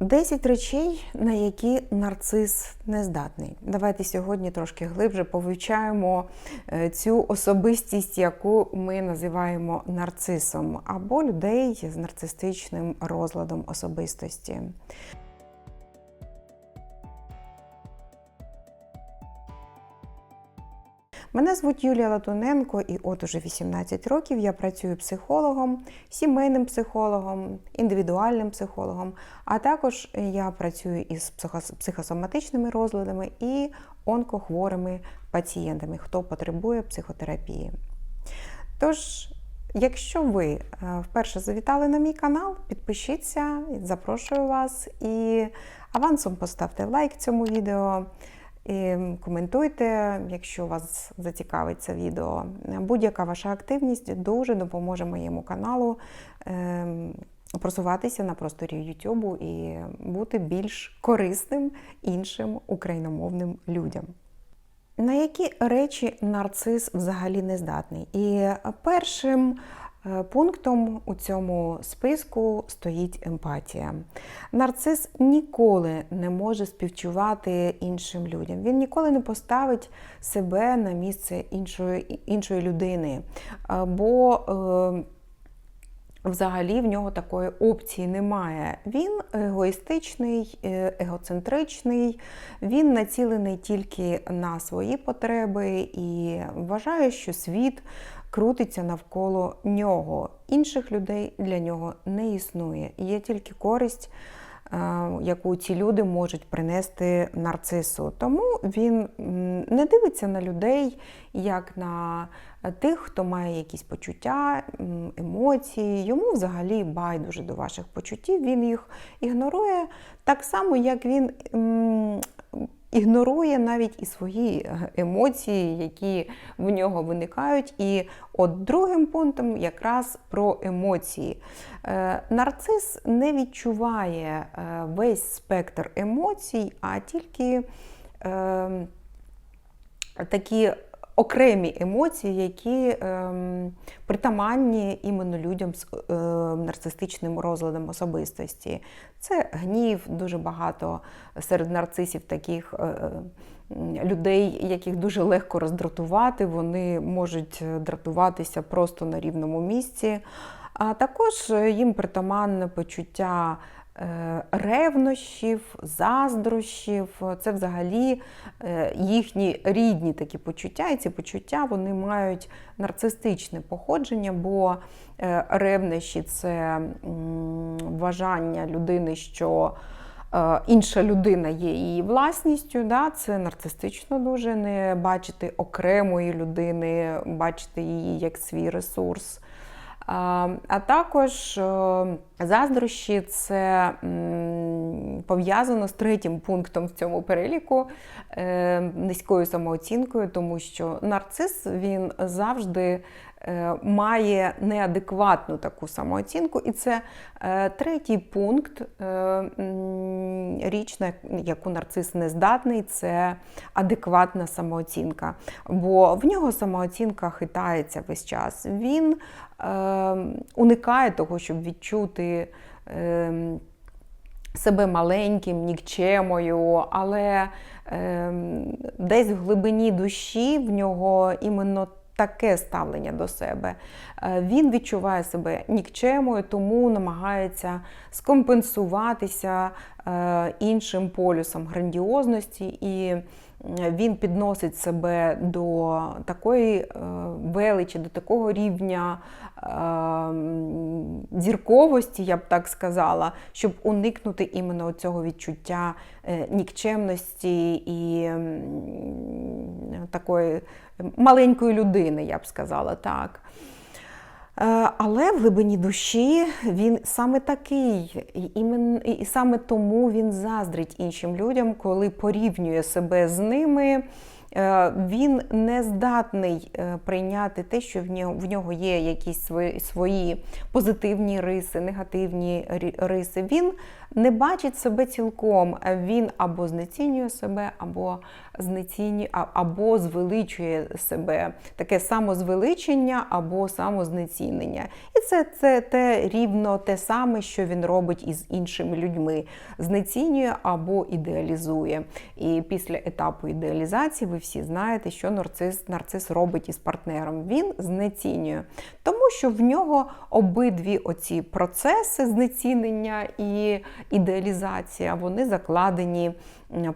10 речей, на які нарцис не здатний. Давайте сьогодні трошки глибше повивчаємо е, цю особистість, яку ми називаємо нарцисом, або людей з нарцистичним розладом особистості. Мене звуть Юлія Латуненко, і от уже 18 років я працюю психологом, сімейним психологом, індивідуальним психологом, а також я працюю із психосоматичними розладами і онкохворими пацієнтами, хто потребує психотерапії. Тож, якщо ви е, вперше завітали на мій канал, підпишіться, запрошую вас і авансом поставте лайк цьому відео. І коментуйте, якщо вас зацікавить це відео. Будь-яка ваша активність дуже допоможе моєму каналу ем, просуватися на просторі YouTube і бути більш корисним іншим україномовним людям. На які речі нарцис взагалі не здатний? І першим пунктом у цьому списку стоїть емпатія. Нарцис ніколи не може співчувати іншим людям. Він ніколи не поставить себе на місце іншої, іншої людини. Е, Бо е, Взагалі в нього такої опції немає. Він егоїстичний, е, егоцентричний, він націлений тільки на свої потреби і вважає, що світ крутиться навколо нього. Інших людей для нього не існує. Є тільки користь, е, яку ці люди можуть принести нарцису. Тому він не дивиться на людей як на тих, хто має якісь почуття, емоції. Йому взагалі байдуже до ваших почуттів. Він їх ігнорує так само, як він. Ігнорує навіть і свої емоції, які в нього виникають. І от другим пунктом якраз про емоції. Е, Нарцис не відчуває е, весь спектр емоцій, а тільки е, такі окремі емоції, які ем, притаманні іменно людям з е, нарцистичним розладом особистості. Це гнів, дуже багато серед нарцисів таких. е, е, Людей, яких дуже легко роздратувати, вони можуть дратуватися просто на рівному місці. А також їм притаманне почуття е, ревнощів, заздрощів. Це взагалі е, їхні рідні такі почуття, і ці почуття вони мають нарцистичне походження, бо е, ревнощі це вважання людини, що е, інша людина є її власністю. Да? Це нарцистично дуже не бачити окремої людини, бачити її як свій ресурс. А також е, заздрощі це пов'язано з третім пунктом в цьому переліку е, низькою самооцінкою, тому що нарцис він завжди має неадекватну таку самооцінку, і це е, третій пункт е, річ, на яку нарцис не здатний, це адекватна самооцінка. Бо в нього самооцінка хитається весь час. Він е, уникає того, щоб відчути. Е, себе маленьким, нікчемою, але е, десь в глибині душі в нього іменно таке ставлення до себе. Е, він відчуває себе нікчемою, тому намагається скомпенсуватися е, іншим полюсом грандіозності і він підносить себе до такої е, величі, до такого рівня зірковості, я б так сказала, щоб уникнути іменно цього відчуття нікчемності і такої маленької людини, я б сказала так. Е, Але в глибині душі він саме такий, і, саме тому він заздрить іншим людям, коли порівнює себе з ними. Е, Він не здатний е, прийняти те, що в нього, є якісь свої, позитивні риси, негативні риси. Він не бачить себе цілком. Він або знецінює себе, або знецінює, або звеличує себе. Таке самозвеличення або самознецінення. І це, це те рівно те саме, що він робить із іншими людьми. Знецінює або ідеалізує. І після етапу ідеалізації ви всі знаєте, що нарцис, нарцис робить із партнером. Він знецінює, тому що в нього обидві оці процеси знецінення і ідеалізація, вони закладені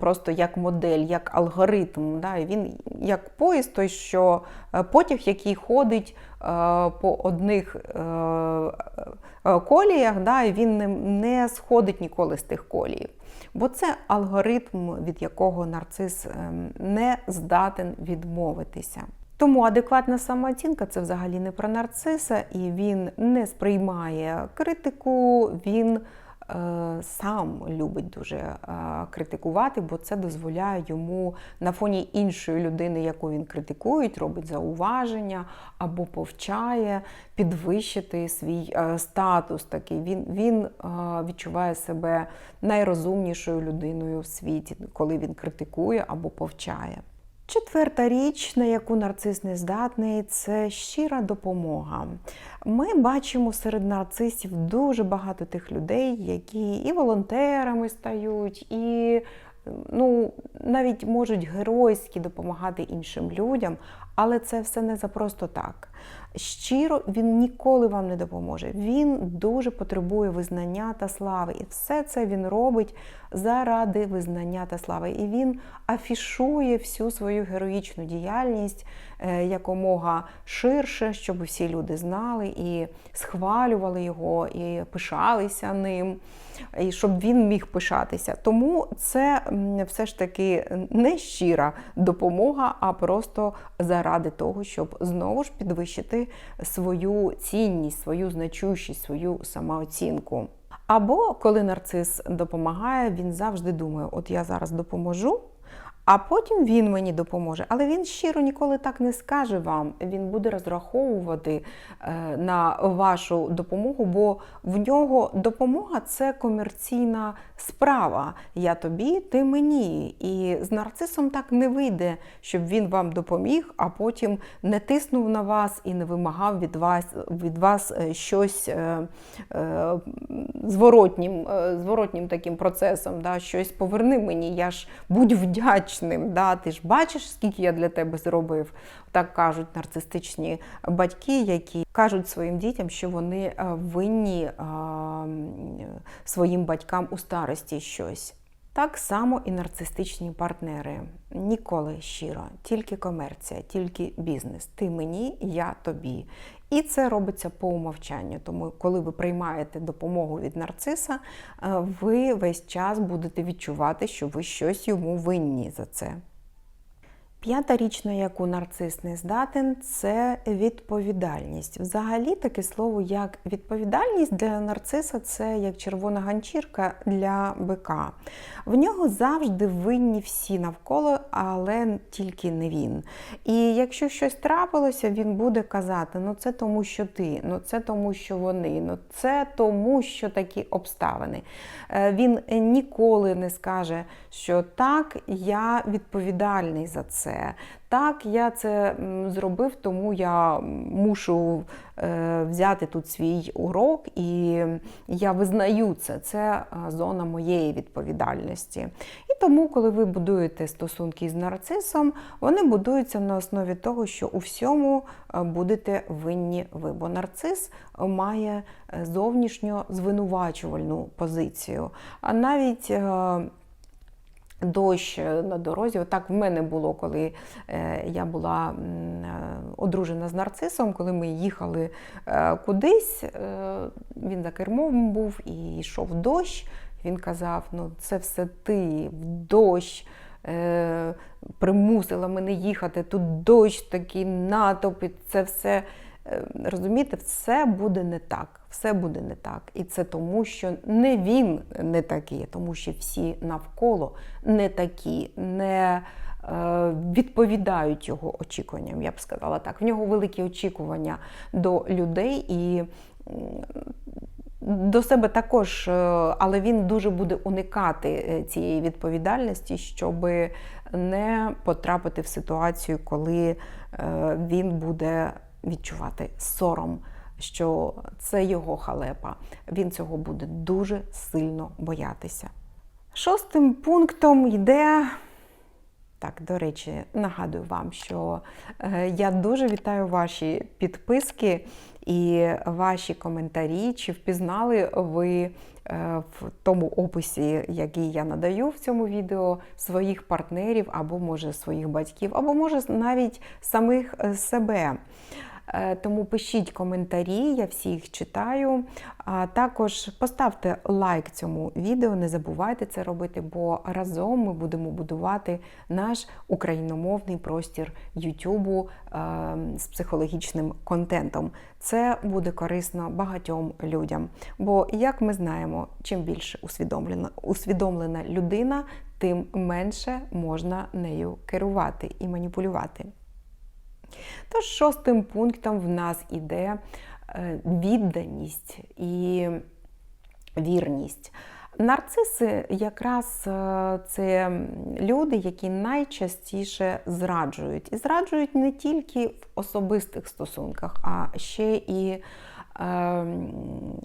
просто як модель, як алгоритм. Да? Він як поїзд, той, що е, потяг, який ходить е, по одних е, коліях, да? він не, сходить ніколи з тих коліїв. Бо це алгоритм, від якого нарцис ем, не здатен відмовитися. Тому адекватна самооцінка це взагалі не про нарциса, і він не сприймає критику, він сам любить дуже е, критикувати, бо це дозволяє йому на фоні іншої людини, яку він критикує, робить зауваження або повчає, підвищити свій е, статус. Такий він, він е, відчуває себе найрозумнішою людиною в світі, коли він критикує або повчає. Четверта річ, на яку нарцис не здатний, це щира допомога. Ми бачимо серед нарцисів дуже багато тих людей, які і волонтерами стають, і ну, навіть можуть геройськи допомагати іншим людям, але це все не за просто так. Щиро він ніколи вам не допоможе. Він дуже потребує визнання та слави. І все це він робить заради визнання та слави. І він афішує всю свою героїчну діяльність е, якомога ширше, щоб всі люди знали і схвалювали його, і пишалися ним, і щоб він міг пишатися. Тому це все ж таки не щира допомога, а просто заради того, щоб знову ж підвищити свою цінність, свою значущість, свою самооцінку. Або коли нарцис допомагає, він завжди думає: от я зараз допоможу. А потім він мені допоможе. Але він щиро ніколи так не скаже вам. Він буде розраховувати е, на вашу допомогу, бо в нього допомога це комерційна справа. Я тобі, ти мені. І з нарцисом так не вийде, щоб він вам допоміг, а потім не тиснув на вас і не вимагав від вас від вас е, щось е, зворотнім, зворотнім таким процесом. Да, щось поверни мені, я ж будь вдячним. Да, Ти ж бачиш, скільки я для тебе зробив. Так кажуть нарцистичні батьки, які кажуть своїм дітям, що вони е, винні е, своїм батькам у старості щось. Так само і нарцистичні партнери. Ніколи щиро, тільки комерція, тільки бізнес. Ти мені, я тобі. І це робиться по умовчанню. Тому, коли ви приймаєте допомогу від нарциса, е, ви весь час будете відчувати, що ви щось йому винні за це. П'ята річ, на яку нарцис не здатен, це відповідальність. Взагалі, таке слово, як відповідальність для нарциса це як червона ганчірка для бика. В нього завжди винні всі навколо, але тільки не він. І якщо щось трапилося, він буде казати: ну це тому, що ти, ну це тому, що вони, ну це тому, що такі обставини. Е, Він ніколи не скаже, що так, я відповідальний за це. Так, я це зробив, тому я мушу е, взяти тут свій урок, і я визнаю це. Це е, зона моєї відповідальності. І тому, коли ви будуєте стосунки з нарцисом, вони будуються на основі того, що у всьому е, будете винні ви. Бо нарцис має зовнішньо звинувачувальну позицію. А навіть Дощ на дорозі. Отак в мене було, коли е, я була е, одружена з нарцисом, коли ми їхали е, кудись, е, він за кермом був і йшов дощ. Він казав: ну це все ти, в дощ. Е, примусила мене їхати, тут дощ такий натовп, і це все. Е, Розумієте, все буде не так. Все буде не так. І це тому, що не він не такий, тому що всі навколо не такі, не, відповідають його очікуванням, я б сказала так. В нього великі очікування до людей і. До себе також, але він дуже буде уникати цієї відповідальності, щоб не потрапити в ситуацію, коли він буде відчувати сором, що це його халепа. Він цього буде дуже сильно боятися. Шостим пунктом йде. Так, до речі, нагадую вам, що е, я дуже вітаю ваші підписки і ваші коментарі. Чи впізнали ви е, в тому описі, який я надаю в цьому відео, своїх партнерів, або може своїх батьків, або може навіть самих е, себе. Е, тому пишіть коментарі, я всі їх читаю. А також поставте лайк цьому відео, не забувайте це робити, бо разом ми будемо будувати наш україномовний простір Ютубу е, з психологічним контентом. Це буде корисно багатьом людям. Бо, як ми знаємо, чим більше усвідомлена, усвідомлена людина, тим менше можна нею керувати і маніпулювати. Тож шостим пунктом в нас іде е, відданість і вірність. Нарциси якраз е, це люди, які найчастіше зраджують. І зраджують не тільки в особистих стосунках, а ще і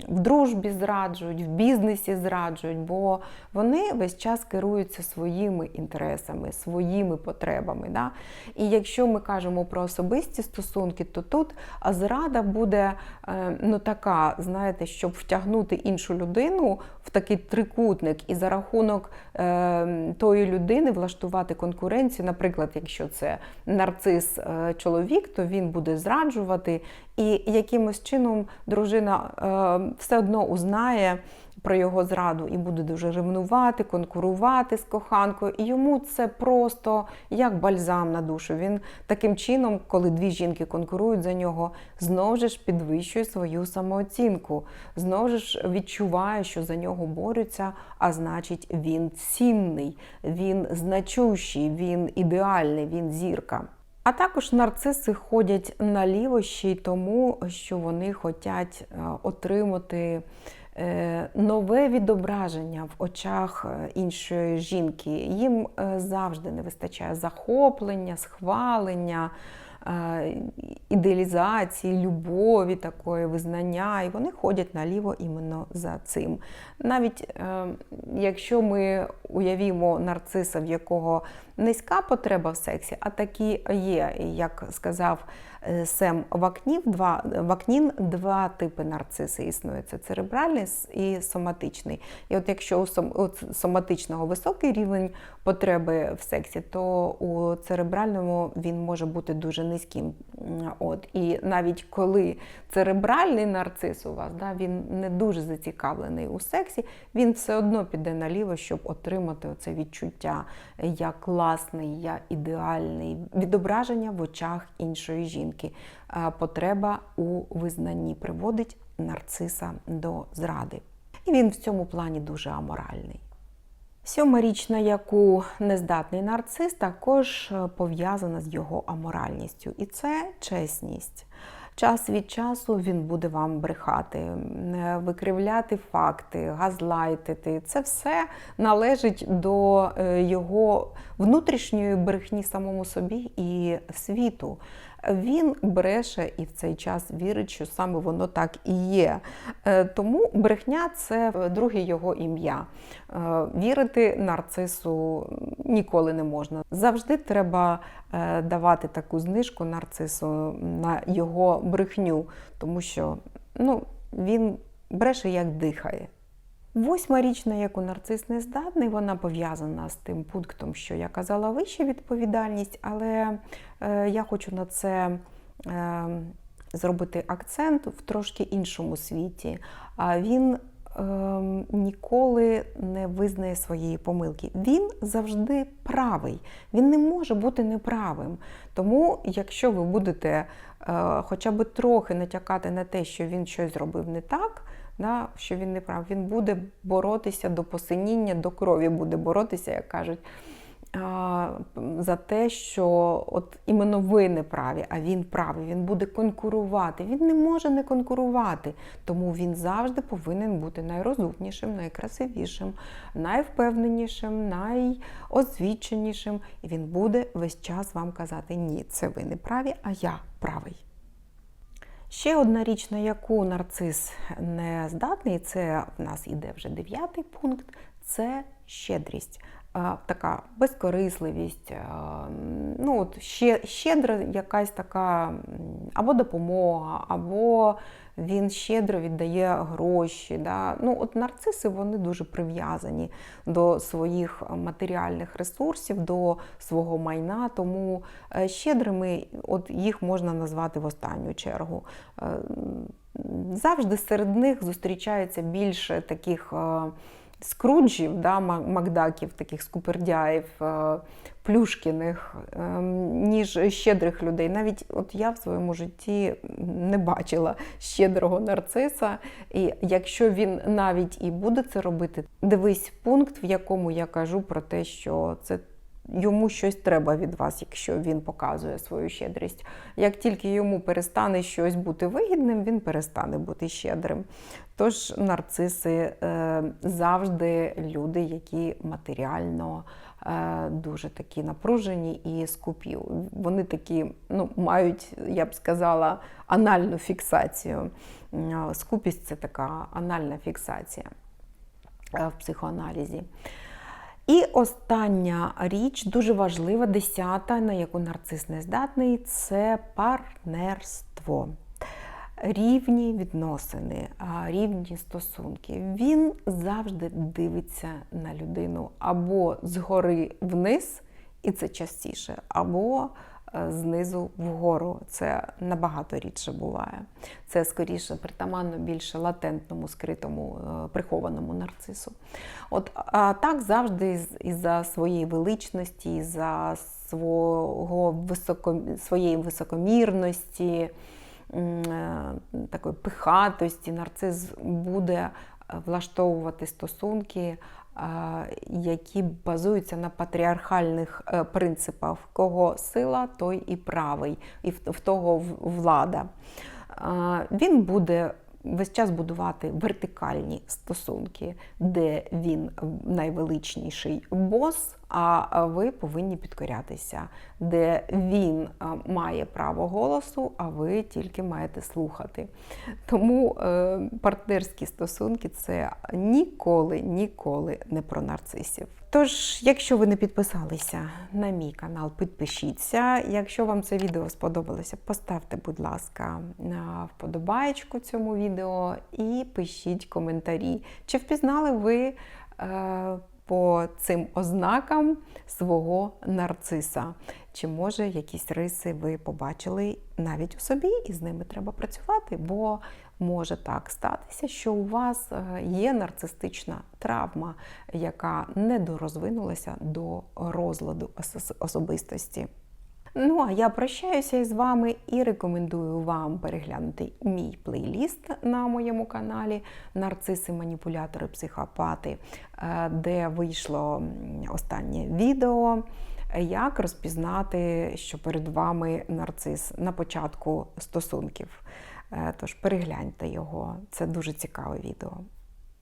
в дружбі зраджують, в бізнесі зраджують, бо вони весь час керуються своїми інтересами, своїми потребами. Да? І якщо ми кажемо про особисті стосунки, то тут зрада буде е, ну, така, знаєте, щоб втягнути іншу людину в такий трикутник і за рахунок е, тої людини влаштувати конкуренцію. Наприклад, якщо це нарцис е, чоловік, то він буде зраджувати і якимось чином дружина е, все одно узнає про його зраду і буде дуже ревнувати, конкурувати з коханкою. І йому це просто як бальзам на душу. Він таким чином, коли дві жінки конкурують за нього, знову ж підвищує свою самооцінку, знову ж відчуває, що за нього борються, а значить, він цінний, він значущий, він ідеальний, він зірка. А також нарциси ходять наліво ще й тому, що вони хочуть е, отримати нове відображення в очах е, іншої жінки. Їм завжди не вистачає захоплення, схвалення. Ідеалізації, любові, такої визнання, і вони ходять наліво іменно за цим. Навіть е, якщо ми уявімо нарциса, в якого низька потреба в сексі, а такі є, як сказав е, Сем Вакнів, два, Вакнін, два типи нарциси існують: це церебральний і соматичний. І от якщо у соматичного високий рівень потреби в сексі, то у церебральному він може бути дуже низьким. От. І навіть коли церебральний нарцис у вас, да, він не дуже зацікавлений у сексі, він все одно піде наліво, щоб отримати оце відчуття. Я класний, я ідеальний, відображення в очах іншої жінки. Потреба у визнанні приводить нарциса до зради. І він в цьому плані дуже аморальний. Сьома річ, на яку нездатний нарцис, також е, пов'язана з його аморальністю. І це чесність. Час від часу він буде вам брехати, викривляти факти, газлайтити. Це все належить до е, його внутрішньої брехні самому собі і світу. Він бреше і в цей час вірить, що саме воно так і є. Е, тому брехня це друге його ім'я. Е, вірити нарцису ніколи не можна. Завжди треба е, давати таку знижку нарцису на його брехню, тому що ну, він бреше як дихає. Восьма річ, на яку нарцис не здатний, вона пов'язана з тим пунктом, що я казала вища відповідальність, але е, я хочу на це е, зробити акцент в трошки іншому світі. А він е, ніколи не визнає своєї помилки. Він завжди правий, він не може бути неправим. Тому, якщо ви будете хоча б трохи натякати на те, що він щось зробив не так да, що він не прав. Він буде боротися до посиніння, до крові буде боротися, як кажуть. за те, що от іменно ви не праві, а він правий. Він буде конкурувати. Він не може не конкурувати, тому він завжди повинен бути найрозумнішим, найкрасивішим, найвпевненішим, найосвіченішим. І він буде весь час вам казати: ні, це ви не праві, а я правий. Ще одна річ, на яку нарцис не здатний, це в нас іде вже дев'ятий пункт це щедрість. Е, Така безкорисливість, е, ну от ще, щедра якась така або допомога, або він щедро віддає гроші. Да? Ну, от нарциси вони дуже прив'язані до своїх матеріальних ресурсів, до свого майна, тому е, щедрими от їх можна назвати в останню чергу. Е, Завжди серед них зустрічається більше таких. Скруджів, да, Макдаків, таких скупердяїв, е, плюшкіних, е, ніж щедрих людей. Навіть от я в своєму житті не бачила щедрого нарциса. І якщо він навіть і буде це робити, дивись пункт, в якому я кажу про те, що це. Йому щось треба від вас, якщо він показує свою щедрість. Як тільки йому перестане щось бути вигідним, він перестане бути щедрим. Тож нарциси е, завжди люди, які матеріально е, дуже такі напружені і скупі. Вони такі ну, мають, я б сказала, анальну фіксацію. Скупість це така анальна фіксація е, в психоаналізі. І остання річ, дуже важлива, десята, на яку нарцис не здатний, це партнерство. Рівні відносини, рівні стосунки. Він завжди дивиться на людину або згори вниз, і це частіше, або знизу вгору. Це набагато рідше буває. Це скоріше притаманно більше латентному, скритому, е, прихованому нарцису. От, а так завжди із- із-за своєї величності, із-за свого високо, своєї високомірності, е, такої пихатості, нарцис буде е, влаштовувати стосунки, е, які базуються на патріархальних е, принципах. Кого сила, той і правий, і в того влада. Він буде весь час будувати вертикальні стосунки, де він найвеличніший бос, а ви повинні підкорятися, де він має право голосу, а ви тільки маєте слухати. Тому е, партнерські стосунки це ніколи, ніколи не про нарцисів. Тож, якщо ви не підписалися на мій канал, підпишіться. Якщо вам це відео сподобалося, поставте, будь ласка, вподобаєчку цьому відео і пишіть коментарі. Чи впізнали ви е, по цим ознакам свого нарциса? Чи може якісь риси ви побачили навіть у собі, і з ними треба працювати? Бо може так статися, що у вас е, є нарцистична травма, яка не дорозвинулася до розладу особистості. Ну а я прощаюся із вами і рекомендую вам переглянути мій плейліст на моєму каналі Нарциси, маніпулятори, психопати, е, де вийшло останнє відео. Як розпізнати, що перед вами нарцис на початку стосунків? Е, Тож перегляньте його, це дуже цікаве відео.